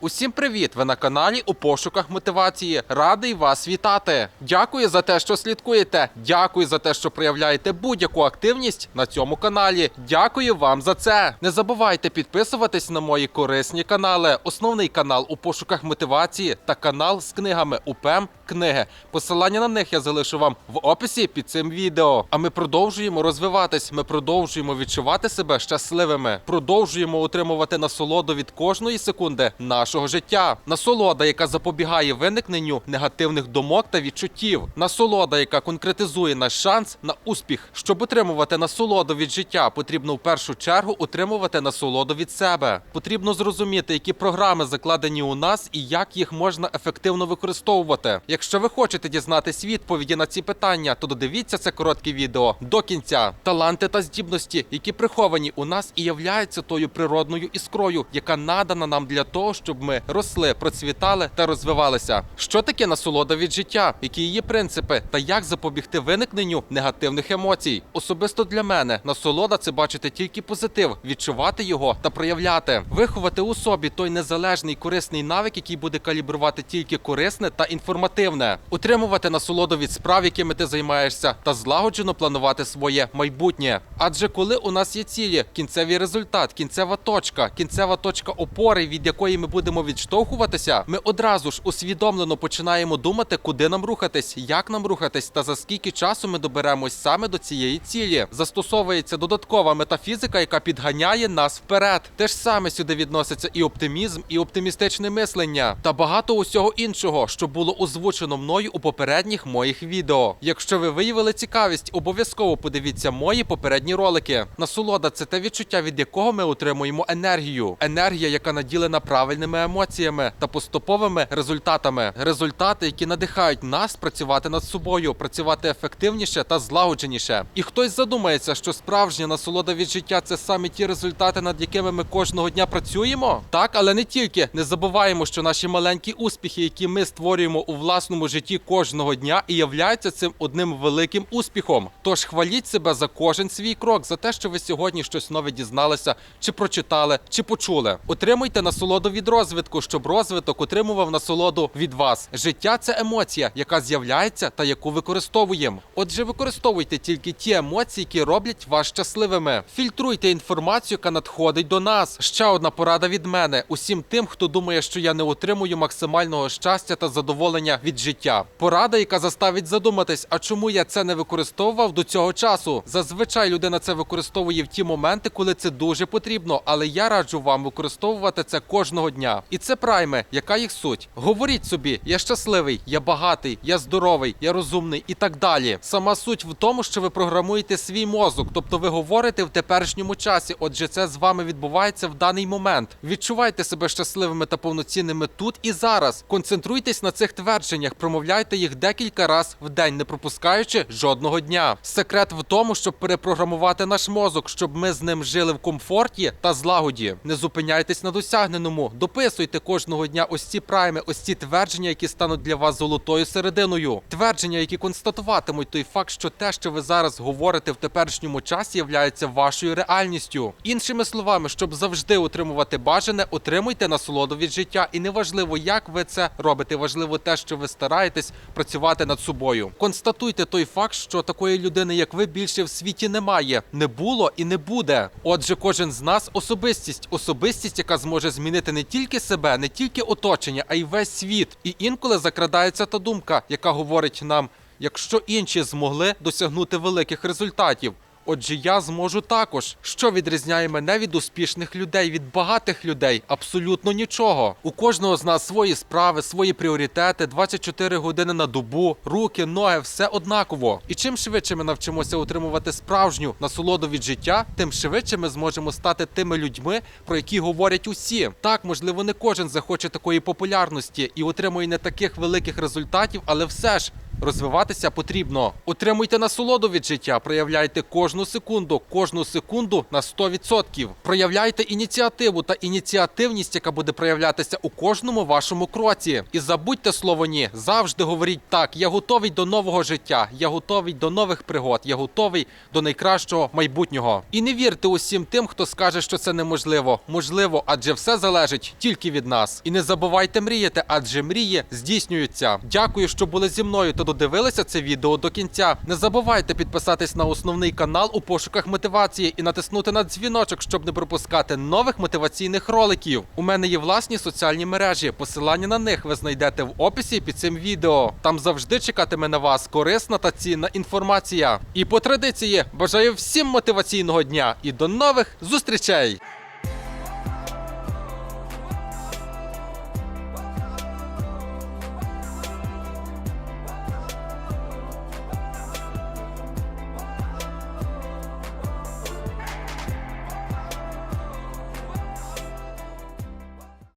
Усім привіт! Ви на каналі у пошуках мотивації. Радий вас вітати. Дякую за те, що слідкуєте. Дякую за те, що проявляєте будь-яку активність на цьому каналі. Дякую вам за це. Не забувайте підписуватись на мої корисні канали. Основний канал у пошуках мотивації та канал з книгами УПЕМ книги. Посилання на них я залишу вам в описі під цим відео. А ми продовжуємо розвиватись. Ми продовжуємо відчувати себе щасливими. Продовжуємо отримувати насолоду від кожної секунди нашого життя. Насолода, яка запобігає виникненню негативних думок та відчуттів. Насолода, яка конкретизує наш шанс на успіх. Щоб отримувати насолоду від життя, потрібно в першу чергу отримувати насолоду від себе. Потрібно зрозуміти, які програми закладені у нас і як їх можна ефективно використовувати. Якщо ви хочете дізнатись відповіді на ці питання, то додивіться це коротке відео до кінця. Таланти та здібності, які приховані у нас і являються тою природною іскрою, яка надана нам для того, щоб ми росли, процвітали та розвивалися. Що таке насолода від життя? Які її принципи та як запобігти виникненню негативних емоцій? Особисто для мене насолода це бачити тільки позитив, відчувати його та проявляти, виховати у собі той незалежний корисний навик, який буде калібрувати тільки корисне та інформативне, утримувати насолоду від справ, якими ти займаєшся, та злагоджено планувати своє майбутнє. Адже коли у нас є цілі, кінцевий результат, кінцева точка, кінцева точка опори, від якої ми будемо відштовхуватися, ми одразу ж усвідомлено починаємо думати, куди нам рухатись, як нам рухатись, та за скільки часу ми доберемось саме до цієї цілі. Застосовується додаткова метафізика, яка підганяє нас вперед. Те ж саме сюди відноситься і оптимізм, і оптимістичне мислення, та багато усього іншого, що було озвучено мною у попередніх моїх відео. Якщо ви виявили цікавість, обов'язково подивіться мої попередні ролики. Насолода це те відчуття, від якого ми отримуємо енергію. Енергія, яка наділена правильними емоціями та поступовими результатами. Результати, які надихають нас працювати над собою, працювати ефективніше та злагодженіше. І хтось задумається, що справжня насолода від життя це саме ті результати, над якими ми кожного дня працюємо. Так, але не тільки не забуваємо, що наші маленькі успіхи, які ми створюємо у власному житті кожного дня, і являються цим одним великим успіхом. Тож хваліть себе за кожен свій крок, за те, що ви сьогодні щось нове дізналися, чи прочитали, чи почули. Отримуйте насолоду від розвитку, щоб розвиток отримував насолоду від вас. Життя це емоція, яка з'являється та яку використовуємо. Отже, використовуйте тільки ті емоції, які роблять вас щасливими. Фільтруйте інформацію, яка надходить до нас. Ще одна порада від мене усім тим, хто думає, що я не отримую максимального щастя та задоволення від життя. Порада, яка заставить задуматись, а чому я це не використовував до цього часу. Зазвичай людина це використовує в ті моменти, коли це дуже потрібно, але я раджу вам використовувати це кожного дня. І це прайми, яка їх суть. Говоріть собі, я щасливий, я багатий, я здоровий, я розумний і так далі. Сама суть в тому, що ви програмуєте свій мозок, тобто ви говорите в теперішньому часі. Отже, це з вами відбувається в даний момент. Відчувайте себе щасливими та повноцінними тут і зараз. Концентруйтесь на цих твердженнях, промовляйте їх декілька разів в день, не пропускаючи жодного дня. Секрет в тому, щоб перепрограмувати наш мозок, щоб ми з ним жили в комфорті та злагоді. Не зупиняйтесь на досягненому, дописуйте кожного дня ось ці прайми, ось ці твердження, які стануть для вас золотою серединою. Твердження, які констатуватимуть той факт, що те, що ви зараз говорите в теперішньому часі, являється вашою реальністю. Іншими словами, щоб завжди отримувати бажане, отримуйте насолоду від життя. І неважливо, як ви це робите, важливо те, що ви стараєтесь працювати над собою. Констатуйте той факт, що такої людини, як ви, більше в світі немає, не було і не буде. Отже, кожен з нас особистість, особистість, яка зможе змінити не тільки себе, не тільки оточення, а й весь світ. І інколи закрадається та думка, яка говорить нам, якщо інші змогли досягнути великих результатів. Отже, я зможу також. Що відрізняє мене від успішних людей, від багатих людей? Абсолютно нічого. У кожного з нас свої справи, свої пріоритети, 24 години на добу, руки, ноги, все однаково. І чим швидше ми навчимося отримувати справжню насолоду від життя, тим швидше ми зможемо стати тими людьми, про які говорять усі. Так, можливо, не кожен захоче такої популярності і отримує не таких великих результатів, але все ж розвиватися потрібно. Отримуйте насолоду від життя, проявляйте кожну секунду, кожну секунду на 100%. Проявляйте ініціативу та ініціативність, яка буде проявлятися у кожному вашому кроці. І забудьте слово ні. Завжди говоріть так: я готовий до нового життя, я готовий до нових пригод, я готовий до найкращого майбутнього. І не вірте усім тим, хто скаже, що це неможливо. Можливо, адже все залежить тільки від нас. І не забувайте мріяти, адже мрії здійснюються. Дякую, що були зі мною додивилися це відео до кінця. Не забувайте підписатись на основний канал у пошуках мотивації і натиснути на дзвіночок, щоб не пропускати нових мотиваційних роликів. У мене є власні соціальні мережі. Посилання на них ви знайдете в описі під цим відео. Там завжди чекатиме на вас корисна та цінна інформація. І по традиції бажаю всім мотиваційного дня і до нових зустрічей!